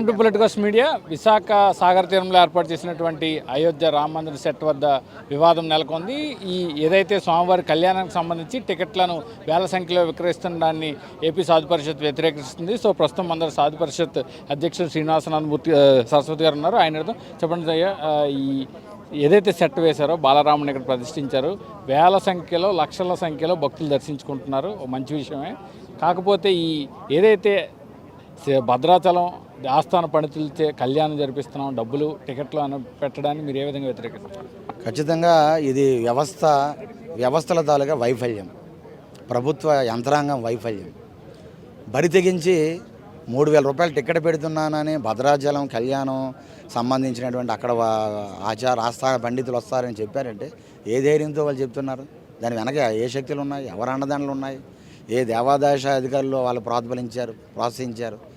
Welcome to politicals media Visakha Sagar తీరంలో ఏర్పాటు చేసినటువంటి అయోధ్య రామ మందిర సెట్ వద్ద వివాదం నెలకొంది. ఈ ఏదైతే స్వామివారి కళ్యాణానికి సంబంధించి టికెట్లను వేల సంఖ్యలో విక్రయిస్తున్న దాన్ని ఏపీ సాధు పరిషత్ వ్యతిరేకిస్తుంది. సో ప్రస్తుతం అందరు సాధు పరిషత్ అధ్యక్షుడు శ్రీనివాసనాథమూర్తి ఆ, సరస్వతి గారు ఉన్నారు. ఆయన చెప్పండి అయ్యా ఈ ఏదైతే సెట్ వేశారో బాలరాముని ఇక్కడ ప్రతిష్ఠించారు. వేల సంఖ్యలో లక్షల సంఖ్యలో భక్తులు దర్శించుకుంటున్నారు. ఓ మంచి విషయమే. కాకపోతే ఈ ఏదైతే భద్రాచలం ఆస్థాన పండితులచే కళ్యాణం జరిపిస్తున్నాం. డబ్బులు టికెట్లు అని పెట్టడానికి మీరు ఏ విధంగా వ్యతిరేకిస్తారు? ఖచ్చితంగా ఇది వ్యవస్థ వ్యవస్థల తాలూకా వైఫల్యం. ప్రభుత్వ యంత్రాంగం వైఫల్యం. బరి తెగించి మూడు వేల రూపాయలు టికెట్ పెడుతున్నానని భద్రాచలం కళ్యాణం సంబంధించినటువంటి అక్కడ ఆచార ఆస్థాన పండితులు వస్తారని చెప్పారంటే ఏ ధైర్యంతో వాళ్ళు చెప్తున్నారు? దాని వెనక ఏ శక్తులు ఉన్నాయి ఎవరు అండదండలు ఉన్నాయి? ఏ దేవాదాయ అధికారులు వాళ్ళు ప్రోత్బలించారు ప్రోత్సహించారు?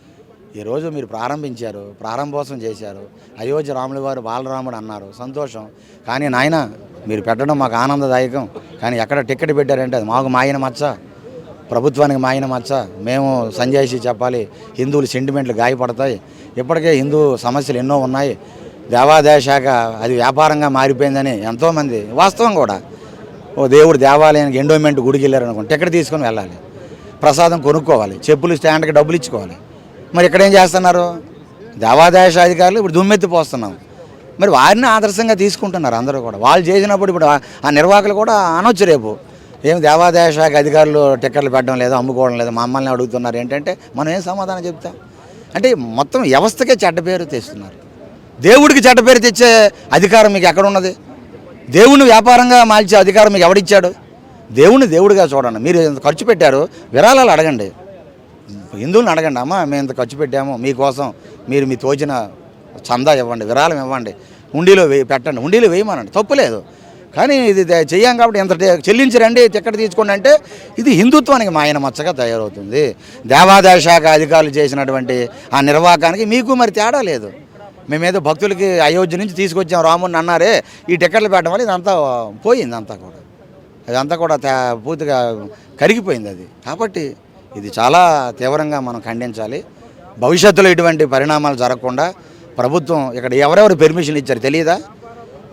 ఈరోజు మీరు ప్రారంభించారు ప్రారంభోత్సవం చేశారు అయోధ్య రాముల వారు బాలరాముడు అన్నారు సంతోషం. కానీ నాయన మీరు పెట్టడం మాకు ఆనందదాయకం. కానీ ఎక్కడ టికెట్ పెట్టారంటే అది మాకు మాయన మచ్చ. ప్రభుత్వానికి మాయన మచ్చ. మేము సంజాయిషి చెప్పాలి హిందువులు సెంటిమెంట్లు గాయపడతాయి. ఇప్పటికే హిందూ సమస్యలు ఎన్నో ఉన్నాయి. దేవాదాయ శాఖ అది వ్యాపారంగా మారిపోయిందని ఎంతోమంది వాస్తవం కూడా. ఓ దేవుడు దేవాలయానికి ఎండోమెంట్ గుడికి వెళ్ళారనుకోండి టికెట్ తీసుకొని వెళ్ళాలి. ప్రసాదం కొనుక్కోవాలి చెప్పులు స్టాండ్కి డబ్బులు ఇచ్చుకోవాలి. మరి ఇక్కడ ఏం చేస్తున్నారు? దేవాదాయ అధికారులు ఇప్పుడు దుమ్మెత్తి పోస్తున్నాం మరి వారిని ఆదర్శంగా తీసుకుంటున్నారు అందరూ కూడా. వాళ్ళు చేసినప్పుడు ఇప్పుడు ఆ- నిర్వాహకులు కూడా అనొచ్చు రేపు. ఏం దేవాదాయ శాఖ అధికారులు టిక్కెట్లు పెట్టడం లేదు అమ్ముకోవడం లేదు మమ్మల్ని అడుగుతున్నారు ఏంటంటే మనం ఏం సమాధానం చెప్తాం? అంటే మొత్తం వ్యవస్థకే చెడ్డ పేరు తెస్తున్నారు. దేవుడికి చెడ్డ పేరు తెచ్చే అధికారం మీకు ఎక్కడ ఉన్నది? దేవుణ్ణి వ్యాపారంగా మార్చే అధికారం మీకు ఎవడిచ్చాడు? దేవుణ్ణి దేవుడిగా చూడండి. మీరు ఖర్చు పెట్టారు? విరాళాలు అడగండి. హిందువులను అడగండి అమ్మ మేము ఇంత ఖర్చు పెట్టాము మీకోసం మీరు మీ తోచిన చందా ఇవ్వండి విరాళం ఇవ్వండి హుండీలో వేయి పెట్టండి హుండీలో వేయమనండి తప్పులేదు కానీ ఇది దే- చెయ్యం కాబట్టి ఎంత చెల్లించరండి చెల్లించి రండి టికెట్ తీసుకోండి అంటే ఇది హిందుత్వానికి మాయన మచ్చగా తయారవుతుంది. దేవాదాయ శాఖ అధికారులు చేసినటువంటి ఆ నిర్వాహకానికి మీకు మరి తేడా లేదు. మేమేదో భక్తులకి అయోధ్య నుంచి తీసుకొచ్చాం రాముని అన్నారే ఈ టికెట్లు పెట్టడం వల్ల ఇదంతా పోయింది అంతా కూడా. అదంతా కూడా తే- పూర్తిగా కరిగిపోయింది అది. కాబట్టి ఇది చాలా తీవ్రంగా మనం ఖండించాలి. భవిష్యత్తులో ఇటువంటి పరిణామాలు జరగకుండా ప్రభుత్వం ఇక్కడ ఎవరెవరు పెర్మిషన్ ఇచ్చారు తెలియదా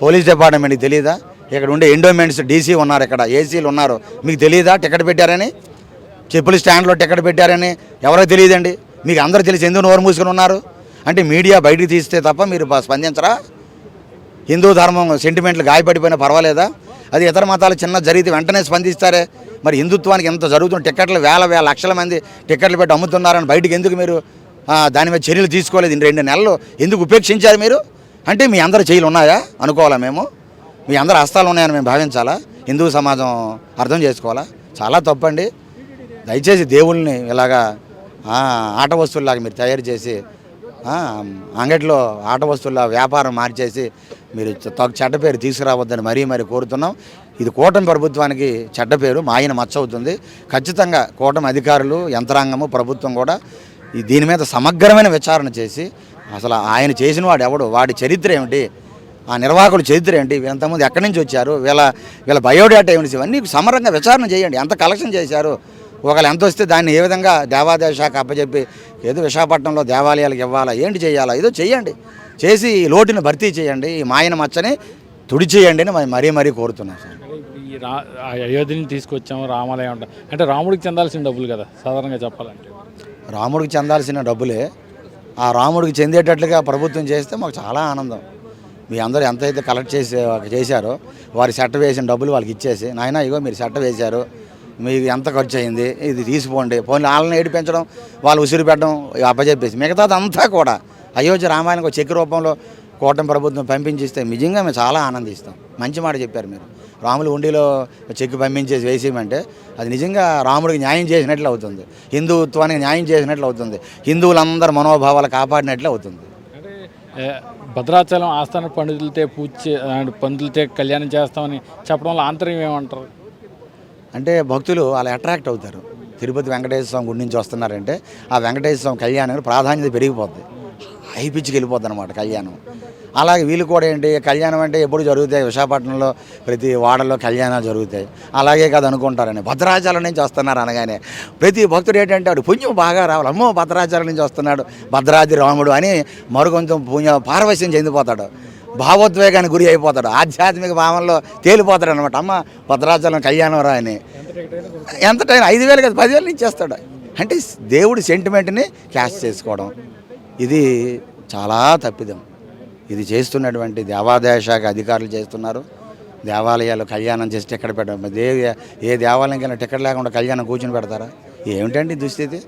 పోలీస్ డిపార్ట్మెంట్కి తెలియదా ఇక్కడ ఉండే ఎండోమెంట్స్ డీసీ ఉన్నారు ఇక్కడ ఏసీలు ఉన్నారు. మీకు తెలియదా టికెట్ పెట్టారని? చెప్పుల స్టాండ్లో టికెట్ పెట్టారని? ఎవరో తెలియదండి. మీకు అందరూ తెలిసి ఎందుకు నోరు మూసుకుని ఉన్నారు? అంటే మీడియా బయటికి తీస్తే తప్ప మీరు స్పందించరా? హిందూ ధర్మం సెంటిమెంట్లు గాయపడిపోయినా పర్వాలేదా? అది ఇతర మతాలు చిన్న జరిగితే వెంటనే స్పందిస్తారే? మరి హిందుత్వానికి ఎంత జరుగుతున్న టికెట్లు వేల వేల లక్షల మంది టికెట్లు పెట్టి అమ్ముతున్నారని బయటికి ఎందుకు మీరు దాని మీద చర్యలు తీసుకోలేదు? రెండు నెలలు ఎందుకు ఉపేక్షించారు మీరు? అంటే మీ అందరు చేయిలు ఉన్నాయా? అనుకోవాలా మేము? మీ అందరు హస్తాలు ఉన్నాయని మేము భావించాలా? హిందూ సమాజం అర్థం చేసుకోవాలా? చాలా తప్పండి. దయచేసి దేవుల్ని ఇలాగా ఆట వస్తువుల్లాగా మీరు తయారు చేసి అంగట్లో ఆట వస్తువుల వ్యాపారం మార్చేసి మీరు చ- చెడ్డ పేరు తీసుకురావద్దని మరీ మరీ కోరుతున్నాం. ఇది కూటమి ప్రభుత్వానికి చెడ్డ పేరు మా ఆయన మచ్చ అవుతుంది ఖచ్చితంగా కూటమి అధికారులు యంత్రాంగము ప్రభుత్వం కూడా ఈ దీని మీద సమగ్రమైన విచారణ చేసి అసలు ఆయన చేసిన వాడు ఎవడు వాడి చరిత్ర ఏమిటి ఆ నిర్వాహకుల చరిత్ర ఏంటి వీళ్ళంతమంది ఎక్కడి నుంచి వచ్చారు వీళ్ళ వీళ్ళ బయోడేటా ఏమిటి ఇవన్నీ సమరంగా విచారణ చేయండి. ఎంత కలెక్షన్ చేశారు ఒకవేళ ఎంత వస్తే దాన్ని ఏ విధంగా దేవాదాయ శాఖ అప్పచెప్పి ఏదో విశాఖపట్నంలో దేవాలయాలకు ఇవ్వాలా ఏంటి చేయాలా? ఏదో చేయండి. చేసి ఈ లోటుని భర్తీ చేయండి ఈ మాయన మచ్చని తుడి చేయండి అని మరి మరీ కోరుతున్నాను సార్. అయోధ్యని తీసుకొచ్చాము రామాలయం అంట. అంటే రాముడికి చెందాల్సిన డబ్బులు కదా సాధారణంగా చెప్పాలంటే. రాముడికి చెందాల్సిన డబ్బులే. ఆ రాముడికి చెందేటట్లుగా ప్రభుత్వం చేస్తే మాకు చాలా ఆనందం. మీ అందరూ ఎంతైతే కలెక్ట్ చేసే చేశారో వారి సెట్ వేసిన డబ్బులు వాళ్ళకి ఇచ్చేసి నాయన ఇగో మీరు సెట్ వేశారు మీకు ఎంత ఖర్చు అయింది? ఇది తీసిపోండి. పోనీ వాళ్ళని ఏడిపించడం వాళ్ళు ఉసిరి పెట్టడం ఇవి అప్పచెప్పేసి మిగతాదంతా కూడా అయోధ్య రామాయణకు చెక్ రూపంలో కూటమి ప్రభుత్వం పంపించిస్తే నిజంగా మేము చాలా ఆనందిస్తాం. మంచి మాట చెప్పారు మీరు. రాములు ఉండిలో చెక్కు పంపించేసి వేసేయమంటే అది నిజంగా రాముడికి న్యాయం చేసినట్లు అవుతుంది. హిందుత్వానికి న్యాయం చేసినట్లు అవుతుంది. హిందువులందరి మనోభావాలు కాపాడినట్లు అవుతుంది. భద్రాచలం ఆస్థాన పండితులతో పూజ పండితులతో కళ్యాణం చేస్తామని చెప్పడం వల్ల ఆంతర్యం ఏమంటారు? అంటే భక్తులు అలా అట్రాక్ట్ అవుతారు. తిరుపతి వెంకటేశ్వర స్వామి గుడి నుంచి వస్తున్నారంటే ఆ వెంకటేశ్వర స్వామి కళ్యాణం ప్రాధాన్యత పెరిగిపోద్ది. హై పిచ్చికి వెళ్ళిపోద్ది అనమాట కళ్యాణం. అలాగే వీళ్ళు కూడా ఏంటి కళ్యాణం అంటే ఎప్పుడు జరుగుతాయి. విశాఖపట్నంలో ప్రతి వాడలో కళ్యాణాలు జరుగుతాయి. అలాగే కాదు అనుకుంటారని భద్రాచలం నుంచి వస్తున్నారు అనగానే ప్రతి భక్తుడు ఏంటంటే వాడు పుణ్యం బాగా రావాలి. అమ్మో భద్రాచలం నుంచి వస్తున్నాడు భద్రాద్రి రాముడు అని మరికొంచెం పుణ్యం పారవశ్యం చెందిపోతాడు. భావోద్వేగానికి గురి అయిపోతాడు. ఆధ్యాత్మిక భావంలో తేలిపోతాడు అనమాట అమ్మ భద్రాచలం కళ్యాణం రా అని. ఎంత టైం? ఐదు వేలు కదా పదివేలు ఇచ్చేస్తాడు. అంటే దేవుడి సెంటిమెంట్ని క్యాష్ చేసుకోవడం. ఇది చాలా తప్పిదం. ఇది చేస్తున్నటువంటి దేవాదాయ శాఖ అధికారులు చేస్తున్నారు. దేవాలయాలు కళ్యాణం చేసి టికెట్ పెట్టడం దేవి ఏ దేవాలయంకైనా టికెట్ లేకుండా కళ్యాణం కూర్చుని పెడతారా? ఏమిటండి దుస్థితి?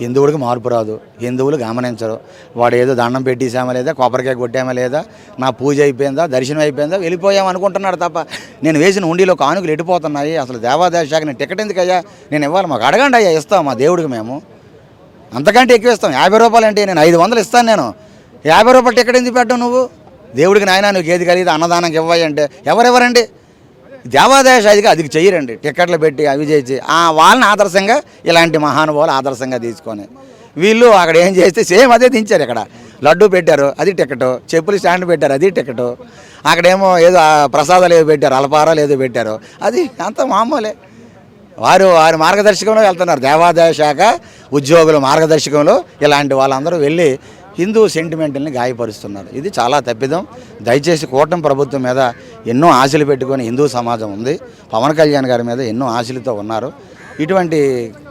హిందువుడికి మార్పు రాదు. హిందువులు గమనించరు. వాడు ఏదో దండం పెట్టేసామా లేదా కొబ్బరికాయ కొట్టామా లేదా నా పూజ అయిపోయిందా దర్శనం అయిపోయిందా వెళ్ళిపోయాం అనుకుంటున్నాడు తప్ప నేను వేసిన ఉండిలో కానుకలు ఎడిపోతున్నాయి అసలు దేవాదాయ శాఖ నేను టికెట్ ఎందుకు అయ్యా నేను ఇవ్వాలి మాకు అడగండి అయ్యా ఇస్తాం మా దేవుడికి మేము. అంతకంటే ఎక్కువ ఇస్తాం. యాభై రూపాయలు అంటే నేను ఐదు వందలు ఇస్తాను నేను. యాభై రూపాయలు టికెట్ ఎందుకు పెట్టావు నువ్వు? దేవుడికి నాయన నువ్వు ఏది కలిగితే అన్నదానం ఇవ్వాలి అంటే ఎవరెవరండి? దేవాదాయ శాఖగా అది చేయరండి. టికెట్లు పెట్టి అవి చేసి ఆ వాళ్ళని ఆదర్శంగా ఇలాంటి మహానుభావులు ఆదర్శంగా తీసుకొని వీళ్ళు అక్కడ ఏం చేస్తే సేమ్ అదే దించారు ఇక్కడ. లడ్డు పెట్టారు అది టికెట్ చెప్పులు స్టాండ్ పెట్టారు అది టికెట్ అక్కడేమో ఏదో ప్రసాదాలు ఏదో పెట్టారు అలపారాలు ఏదో పెట్టారు. అది అంత మామూలే. వారు వారి మార్గదర్శకంలో వెళ్తున్నారు. దేవాదాయ శాఖ ఉద్యోగుల మార్గదర్శకంలో ఇలాంటి వాళ్ళందరూ వెళ్ళి హిందూ సెంటిమెంట్ని గాయపరుస్తున్నారు. ఇది చాలా తప్పిదం. దయచేసి కూటమి ప్రభుత్వం మీద ఎన్నో ఆశలు పెట్టుకొని హిందూ సమాజం ఉంది. పవన్ కళ్యాణ్ గారి మీద ఎన్నో ఆశలతో ఉన్నారు. ఇటువంటి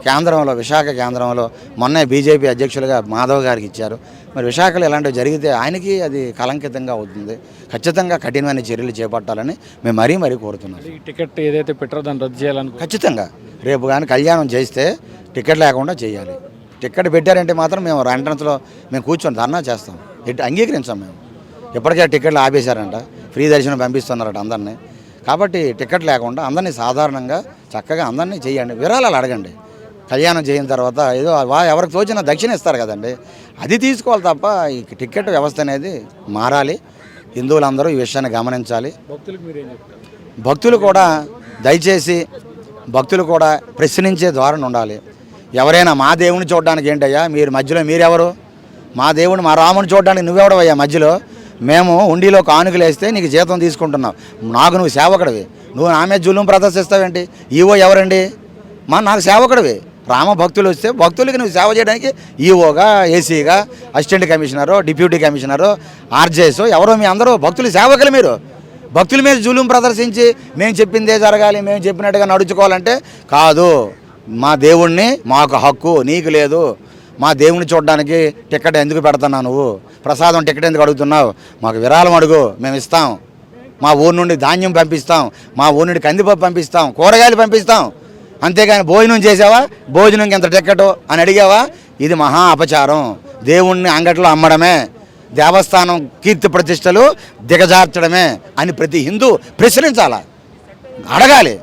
కేంద్రంలో విశాఖ కేంద్రంలో మొన్నే బీజేపీ అధ్యక్షులుగా మాధవ్ గారికి ఇచ్చారు. మరి విశాఖలో ఇలాంటివి జరిగితే ఆయనకి అది కలంకితంగా అవుతుంది. ఖచ్చితంగా కఠినమైన చర్యలు చేపట్టాలని మేము మరీ మరీ కోరుతున్నాం. ఈ టికెట్ ఏదైతే పెట్టారో దాన్ని రద్దు చేయాలనుకో ఖచ్చితంగా. రేపు కానీ కళ్యాణం చేస్తే టికెట్ లేకుండా చేయాలి. టికెట్ పెట్టారంటే మాత్రం మేము ఎంట్రన్స్లో మేము కూర్చొని ధర్నా చేస్తాం. అంగీకరించాం మేము. ఇప్పటికే టికెట్లు ఆపేశారంట. ఫ్రీ దర్శనం పంపిస్తున్నారట అందరినీ. కాబట్టి టికెట్ లేకుండా అందరినీ సాధారణంగా చక్కగా అందరినీ చేయండి. విరాళాలు అడగండి. కళ్యాణం చేయిన తర్వాత ఏదో వా- ఎవరికి తోచిన దక్షిణ ఇస్తారు కదండి. అది తీసుకోవాలి తప్ప ఈ టికెట్ వ్యవస్థ అనేది మారాలి. హిందువులందరూ ఈ విషయాన్ని గమనించాలి. భక్తులు కూడా దయచేసి భక్తులు కూడా ప్రశ్నించే ధోరణి ఉండాలి. ఎవరైనా మా దేవుని చూడడానికి ఏంటయ్యా? మీరు మధ్యలో మీరెవరు? మా దేవుని మా రాముని చూడడానికి నువ్వెవడవయ్యా మధ్యలో? మేము ఉండిలో కానుకలు వేస్తే నీకు జీతం తీసుకుంటున్నావు నాకు నువ్వు సేవకుడివి. నువ్వు నా మీద జులుం ప్రదర్శిస్తావేంటి? ఈవో ఎవరండి? మా నాకు సేవకుడివి. రామ భక్తులు వస్తే భక్తులకి నువ్వు సేవ చేయడానికి ఈఓగా ఏసీగా assistant commissioner deputy commissioner RJS ఎవరో మీ అందరూ భక్తులు సేవకులు మీరు. భక్తుల మీద జులుం ప్రదర్శించి మేము చెప్పిందే జరగాలి మేము చెప్పినట్టుగా నడుచుకోవాలంటే కాదు. మా దేవుణ్ణి మాకు హక్కు నీకు లేదు. మా దేవుని చూడడానికి టికెట్ ఎందుకు పెడుతున్నావు నువ్వు? ప్రసాదం టికెట్ ఎందుకు అడుగుతున్నావు? మాకు విరాళం అడుగు మేము ఇస్తాం. మా ఊరు నుండి ధాన్యం పంపిస్తాం. మా ఊరు నుండి కందిపప్పు పంపిస్తాం. కూరగాయలు పంపిస్తాం. అంతేగాని భోజనం చేసావా? భోజనంకి ఎంత టికెట్ అని అడిగావా? ఇది మహా అపచారం. దేవుణ్ణి అంగట్లో అమ్మడమే. దేవస్థానం కీర్తి ప్రతిష్టలు దిగజార్చడమే అని ప్రతి హిందూ ప్రశ్నించాల? అడగాలి.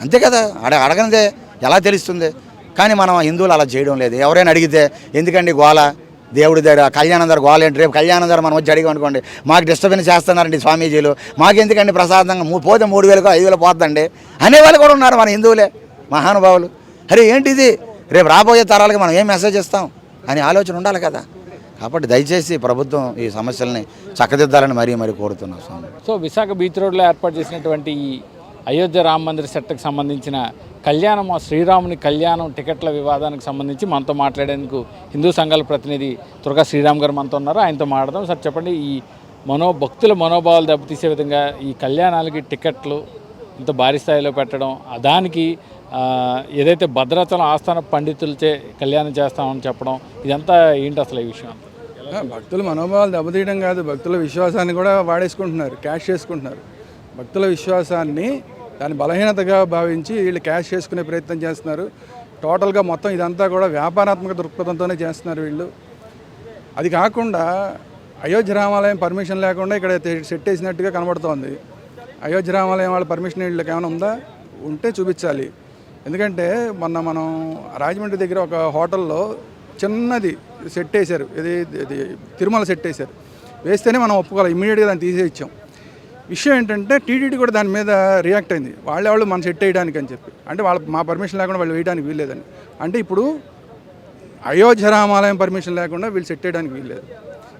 అంతే కదా? అడ అడగనిదే. ఎలా తెలుస్తుంది? కానీ మనం హిందువులు అలా చేయడం లేదు. ఎవరైనా అడిగితే ఎందుకండి గోల? దేవుడి దగ్గర కళ్యాణం దగ్గర గోల ఏంటి రేపు కళ్యాణం దగ్గర మనం వచ్చి అడిగాం అనుకోండి మాకు డిస్టర్బెన్స్ చేస్తున్నారండి స్వామీజీలు. మాకు ఎందుకండి ప్రసాదంగా పోతే మూడు వేలకు ఐదు వేలు పోతుందండి? అనేవాళ్ళు కూడా ఉన్నారు మన హిందువులే మహానుభావులు. అరే ఏంటిది? రేపు రాబోయే తరాలకి మనం ఏం మెసేజ్ ఇస్తాం? అని ఆలోచన ఉండాలి కదా. కాబట్టి దయచేసి ప్రభుత్వం ఈ సమస్యల్ని చక్కదిద్దాలని మరీ మరీ కోరుతున్నాం స్వామి. సో విశాఖ బీచ్ రోడ్లో ఏర్పాటు చేసినటువంటి ఈ అయోధ్య రామ మందిర సెట్టకు సంబంధించిన కళ్యాణం ఆ శ్రీరాముని కళ్యాణం టికెట్ల వివాదానికి సంబంధించి మనతో మాట్లాడేందుకు హిందూ సంఘాల ప్రతినిధి దుర్గా శ్రీరామ్ గారు మనతో ఉన్నారు. ఆయనతో మాట్లాడదాం. సార్ చెప్పండి ఈ మనో భక్తుల మనోభావాలు దెబ్బతీసే విధంగా ఈ కళ్యాణాలకి టికెట్లు ఇంత భారీ స్థాయిలో పెట్టడం దానికి ఏదైతే భద్రాచలం ఆస్థాన పండితులచే కళ్యాణం చేస్తామని చెప్పడం ఇదంతా ఏంటి అసలు ఈ విషయం? భక్తుల మనోభావాలు దెబ్బతీయడం కాదు. భక్తుల విశ్వాసాన్ని కూడా వాడేసుకుంటున్నారు క్యాష్ చేసుకుంటున్నారు. భక్తుల విశ్వాసాన్ని దాని బలహీనతగా భావించి వీళ్ళు క్యాష్ చేసుకునే ప్రయత్నం చేస్తున్నారు. టోటల్గా మొత్తం ఇదంతా కూడా వ్యాపారాత్మక దృక్పథంతోనే చేస్తున్నారు వీళ్ళు. అది కాకుండా అయోధ్య రామాలయం పర్మిషన్ లేకుండా ఇక్కడ సెట్ వేసినట్టుగా కనబడుతోంది. అయోధ్య రామాలయం వాళ్ళ పర్మిషన్ వీళ్ళకి ఏమైనా ఉందా? ఉంటే చూపించాలి. ఎందుకంటే మొన్న మనం రాజమండ్రి దగ్గర ఒక హోటల్లో చిన్నది సెట్ వేశారు. ఇది తిరుమల సెట్ వేశారు. వేస్తేనే మనం ఒప్పుకోవాలి. ఇమ్మీడియట్గా దాన్ని తీసేచ్చాం విషయం ఏంటంటే టీటీడీ కూడా దాని మీద రియాక్ట్ అయింది. వాళ్ళే వాళ్ళు మనం సెట్ వేయడానికి అని చెప్పి. అంటే వాళ్ళ మా పర్మిషన్ లేకుండా వాళ్ళు వేయడానికి వీల్లేదని అంటే ఇప్పుడు అయోధ్య రామాలయం పర్మిషన్ లేకుండా వీళ్ళు సెట్ చేయడానికి వీల్లేదు.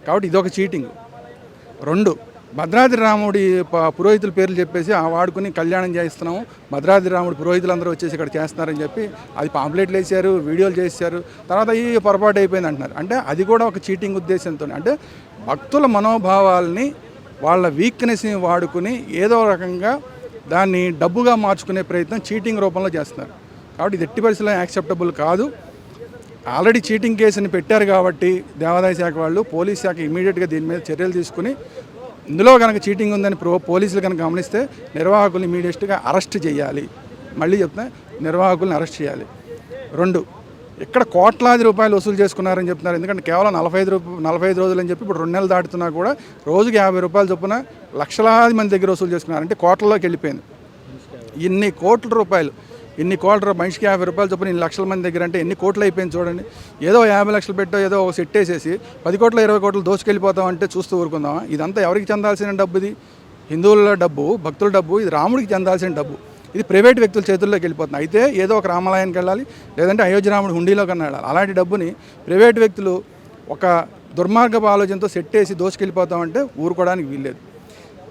కాబట్టి ఇదొక చీటింగ్ రెండు భద్రాద్రి రాముడి ప- పురోహితుల పేర్లు చెప్పేసి ఆ వాడుకుని కళ్యాణం చేస్తున్నాము భద్రాద్రి రాముడి పురోహితులు అందరూ వచ్చేసి ఇక్కడ చేస్తున్నారని చెప్పి అది పాంప్లెట్లు వేసారు వీడియోలు చేశారు తర్వాత ఈ పొరపాటు అయిపోయింది అంటున్నారు. అంటే అది కూడా ఒక చీటింగ్ ఉద్దేశంతో అంటే భక్తుల మనోభావాల్ని వాళ్ళ వీక్నెస్ని వాడుకుని ఏదో రకంగా దాన్ని డబ్బుగా మార్చుకునే ప్రయత్నం చీటింగ్ రూపంలో చేస్తున్నారు. కాబట్టి ఇది ఎట్టి పరిస్థితుల్లో యాక్సెప్టబుల్ కాదు. ఆల్రెడీ చీటింగ్ కేసుని పెట్టారు కాబట్టి దేవాదాయ శాఖ వాళ్ళు పోలీస్ శాఖ ఇమీడియట్గా దీని మీద చర్యలు తీసుకుని ఇందులో కనుక చీటింగ్ ఉందని ప్రో పోలీసులు కనుక గమనిస్తే నిర్వాహకులు ఇమీడియట్గా అరెస్ట్ చేయాలి. మళ్ళీ చెప్తున్నా నిర్వాహకుల్ని అరెస్ట్ చేయాలి. రెండు ఇక్కడ కోట్లాది రూపాయలు వసూలు చేసుకున్నారని చెప్తున్నారు. ఎందుకంటే కేవలం నలభై ఐదు రూపాయలు నలభై ఐదు రోజులు అని చెప్పి ఇప్పుడు రెండు నెలలు దాటుతున్నా కూడా రోజుకి యాభై రూపాయలు చొప్పున లక్షలాది మంది దగ్గర వసూలు చేసుకున్నారు. అంటే కోట్లలోకి వెళ్ళిపోయింది. ఇన్ని కోట్ల రూపాయలు ఇన్ని కోట్ల మనిషికి యాభై రూపాయలు చొప్పున ఇన్ని లక్షల మంది దగ్గర అంటే ఎన్ని కోట్లు అయిపోయింది చూడండి. ఏదో యాభై లక్షలు పెట్టో ఏదో ఒక సెట్ వేసేసి పది కోట్ల ఇరవై కోట్లు దోచుకెళ్ళిపోతాం అంటే చూస్తూ ఊరుకుందామా? ఇదంతా ఎవరికి చెందాల్సిన డబ్బు ఇది? హిందువుల డబ్బు భక్తుల డబ్బు ఇది రాముడికి చెందాల్సిన డబ్బు. ఇది ప్రైవేట్ వ్యక్తుల చేతుల్లోకి వెళ్ళిపోతుంది. అయితే ఏదో ఒక రామాలయానికి వెళ్ళాలి లేదంటే అయోధ్య రాముడు హుండీలో కన్నా వెళ్ళాలి. అలాంటి డబ్బుని ప్రైవేట్ వ్యక్తులు ఒక దుర్మార్గపు ఆలోచనతో సెట్ వేసి దోసుకెళ్ళిపోతామంటే ఊరుకోవడానికి వీల్లేదు.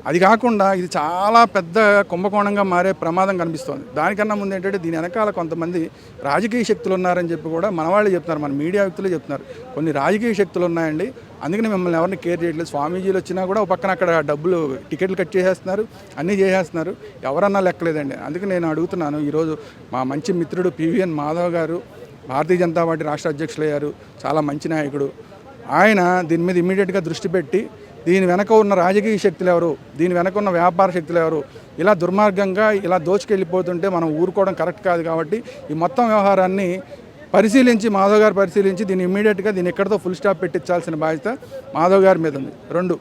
అది కాకుండా ఇది చాలా పెద్ద కుంభకోణంగా మారే ప్రమాదం కనిపిస్తోంది. దానికన్నా ముందు ఏంటంటే దీని వెనకాల కొంతమంది రాజకీయ శక్తులు ఉన్నారని చెప్పి కూడా మన వాళ్ళు చెప్తున్నారు. మన మీడియా వ్యక్తులు చెప్తున్నారు. కొన్ని రాజకీయ శక్తులు ఉన్నాయండి. అందుకని మిమ్మల్ని ఎవరిని కేర్ చేయట్లేదు. స్వామీజీలు వచ్చినా కూడా ఒక పక్కన అక్కడ డబ్బులు టికెట్లు కట్ చేసేస్తున్నారు. అన్నీ చేసేస్తున్నారు. ఎవరన్నా లెక్కలేదండి. అందుకే నేను అడుగుతున్నాను. ఈరోజు మా మంచి మిత్రుడు పివిఎన్ మాధవ్ గారు భారతీయ జనతా పార్టీ రాష్ట్ర అధ్యక్షులయ్యారు. చాలా మంచి నాయకుడు. ఆయన దీని మీద ఇమీడియట్గా దృష్టి పెట్టి దీని వెనక ఉన్న రాజకీయ శక్తులు ఎవరు? దీని వెనక ఉన్న వ్యాపార శక్తులు ఎవరు? ఇలా దుర్మార్గంగా ఇలా దోచుకెళ్ళిపోతుంటే మనం ఊరుకోవడం కరెక్ట్ కాదు కాబట్టి ఈ మొత్తం వ్యవహారాన్ని పరిశీలించి మాధవ్ గారు పరిశీలించి దీన్ని ఇమ్మీడియట్గా దీన్ని ఎక్కడితో ఫుల్ స్టాప్ పెట్టించాల్సిన బాధ్యత మాధవ్ గారి మీద ఉంది. రెండు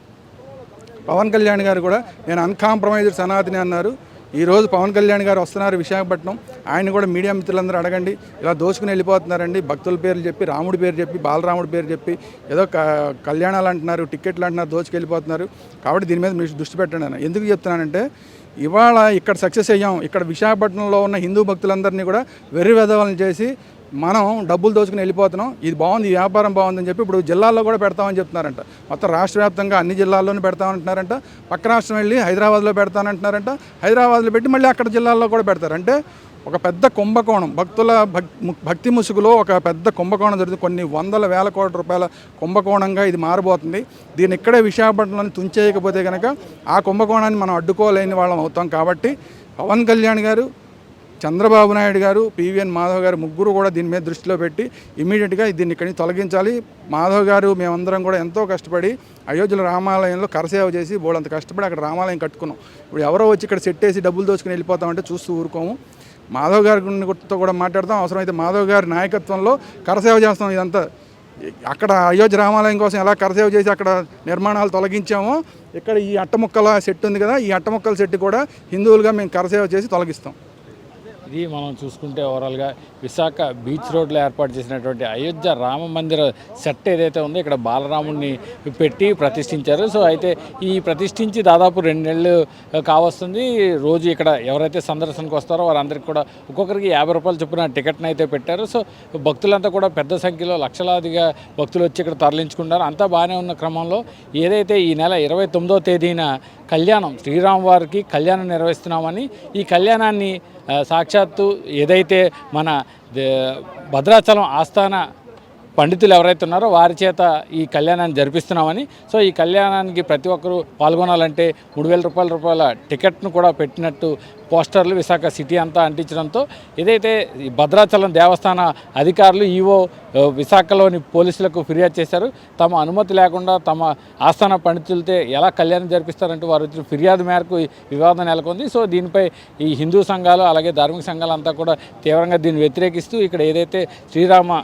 పవన్ కళ్యాణ్ గారు కూడా నేను అన్కాంప్రమైజ్డ్ సనాతిని అన్నారు. ఈరోజు పవన్ కళ్యాణ్ గారు వస్తున్నారు విశాఖపట్నం. ఆయన కూడా మీడియా మిత్రులందరూ అడగండి. ఇలా దోచుకుని వెళ్ళిపోతున్నారండి. భక్తుల పేర్లు చెప్పి రాముడి పేరు చెప్పి బాలరాముడి పేరు చెప్పి ఏదో క- కళ్యాణాలు అంటున్నారు టికెట్లు అంటున్నారు దోచుకెళ్ళిపోతున్నారు కాబట్టి దీని మీద మీరు దృష్టి పెట్టండి ఎందుకు చెప్తున్నానంటే ఇవాళ ఇక్కడ సక్సెస్ అయ్యాం. ఇక్కడ విశాఖపట్నంలో ఉన్న హిందూ భక్తులందరినీ కూడా వెర్రి వెధవలను చేసి మనం డబ్బులు దోచుకుని వెళ్ళిపోతున్నాం. ఇది బాగుంది ఈ వ్యాపారం బాగుందని చెప్పి ఇప్పుడు జిల్లాల్లో కూడా పెడతామని చెప్తున్నారంట. మొత్తం రాష్ట్ర వ్యాప్తంగా అన్ని జిల్లాల్లోనూ పెడతామంటున్నారంట. పక్క రాష్ట్రం వెళ్ళి హైదరాబాద్లో పెడతానంటున్నారంట. హైదరాబాద్లో పెట్టి మళ్ళీ అక్కడ జిల్లాల్లో కూడా పెడతారు. అంటే ఒక పెద్ద కుంభకోణం భక్తుల భక్తి ముసుగులో ఒక పెద్ద కుంభకోణం జరుగుతుంది. కొన్ని వందల వేల కోట్ల రూపాయల కుంభకోణంగా ఇది మారబోతుంది. దీన్ని ఇక్కడే విశాఖపట్నంలో తుంచేయకపోతే కనుక ఆ కుంభకోణాన్ని మనం అడ్డుకోలేని వాళ్ళం అవుతాం. కాబట్టి పవన్ కళ్యాణ్ గారు చంద్రబాబు నాయుడు గారు పివిఎన్ మాధవ్ గారు ముగ్గురు కూడా దీని మీద దృష్టిలో పెట్టి ఇమీడియట్గా దీన్ని ఇక్కడి నుంచి తొలగించాలి. మాధవ్ గారు మేమందరం కూడా ఎంతో కష్టపడి అయోధ్యలో రామాలయంలో కరసేవ చేసి బోడంత కష్టపడి అక్కడ రామాలయం కట్టుకున్నాం. ఇప్పుడు ఎవరో వచ్చి ఇక్కడ సెట్ వేసి డబ్బులు దోచుకుని వెళ్ళిపోతామంటే చూస్తూ ఊరుకోము. మాధవ్ గారి కూడా మాట్లాడతాం అవసరమైతే మాధవ్ గారి నాయకత్వంలో కరసేవ చేస్తాం ఇదంతా. అక్కడ అయోధ్య రామాలయం కోసం ఎలా కరసేవ చేసి అక్కడ నిర్మాణాలు తొలగించామో ఇక్కడ ఈ అట్టముక్కల సెట్ ఉంది కదా ఈ అట్టముక్కల సెట్ కూడా హిందువులుగా మేము కరసేవ చేసి తొలగిస్తాం. ఇది మనం చూసుకుంటే ఓవరాల్గా విశాఖ బీచ్ రోడ్లో ఏర్పాటు చేసినటువంటి అయోధ్య రామ మందిర సెట్ ఏదైతే ఉందో ఇక్కడ బాలరాముడిని పెట్టి ప్రతిష్ఠించారు. సో అయితే ఈ ప్రతిష్ఠించి దాదాపు రెండు నెలలు కావస్తుంది. రోజు ఇక్కడ ఎవరైతే సందర్శనకు వస్తారో వారందరికీ కూడా ఒక్కొక్కరికి యాభై రూపాయలు చొప్పున టికెట్ని అయితే పెట్టారు. సో భక్తులంతా కూడా పెద్ద సంఖ్యలో లక్షలాదిగా భక్తులు వచ్చి ఇక్కడ తరలించుకున్నారు అంతా బాగానే ఉన్న క్రమంలో ఏదైతే ఈ నెల ఇరవై తొమ్మిదో తేదీన కళ్యాణం శ్రీరామ్ వారికి కళ్యాణం నిర్వహిస్తున్నామని ఈ కళ్యాణాన్ని సాక్షాత్తు ఏదైతే మన భద్రాచలం ఆస్థాన పండితులు ఎవరైతే ఉన్నారో వారి చేత ఈ కళ్యాణాన్ని జరిపిస్తున్నామని. సో ఈ కళ్యాణానికి ప్రతి ఒక్కరూ పాల్గొనాలంటే మూడు వేల రూపాయల రూపాయల టికెట్ను కూడా పెట్టినట్టు పోస్టర్లు విశాఖ సిటీ అంతా అంటించడంతో ఏదైతే భద్రాచలం దేవస్థాన అధికారులు ఈవో విశాఖలోని పోలీసులకు ఫిర్యాదు చేశారు తమ అనుమతి లేకుండా తమ ఆస్థాన పండితులతో ఎలా కళ్యాణం జరిపిస్తారంటూ వారు వచ్చిన ఫిర్యాదు మేరకు వివాదం నెలకొంది. సో దీనిపై ఈ హిందూ సంఘాలు అలాగే ధార్మిక సంఘాలు అంతా కూడా తీవ్రంగా దీన్ని వ్యతిరేకిస్తూ ఇక్కడ ఏదైతే శ్రీరామ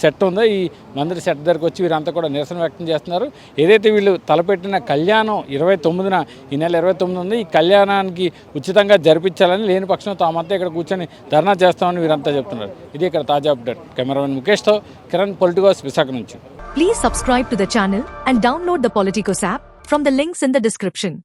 సెట్ ఉందో ఈ మందిర సెట్ దగ్గరకు వచ్చి వీరంతా కూడా నిరసన వ్యక్తం చేస్తున్నారు. ఏదైతే వీళ్ళు తలపెట్టిన కళ్యాణం ఇరవై తొమ్మిదిన ఈ నెల ఇరవై తొమ్మిది ఉంది ఈ కళ్యాణానికి ఉచితంగా జరిపించాలని లేని పక్షంలో తామంతా ఇక్కడ కూర్చొని ధర్నా చేస్తామని వీరంతా చెప్తున్నారు. ఇది ఇక్కడ తాజా అప్డేట్. కెమెరామెన్ ముఖేష్తో కిరణ్ పొలిటికోస్ విశాఖ నుంచి. Please subscribe to the channel and download the Politicos app from the links in the description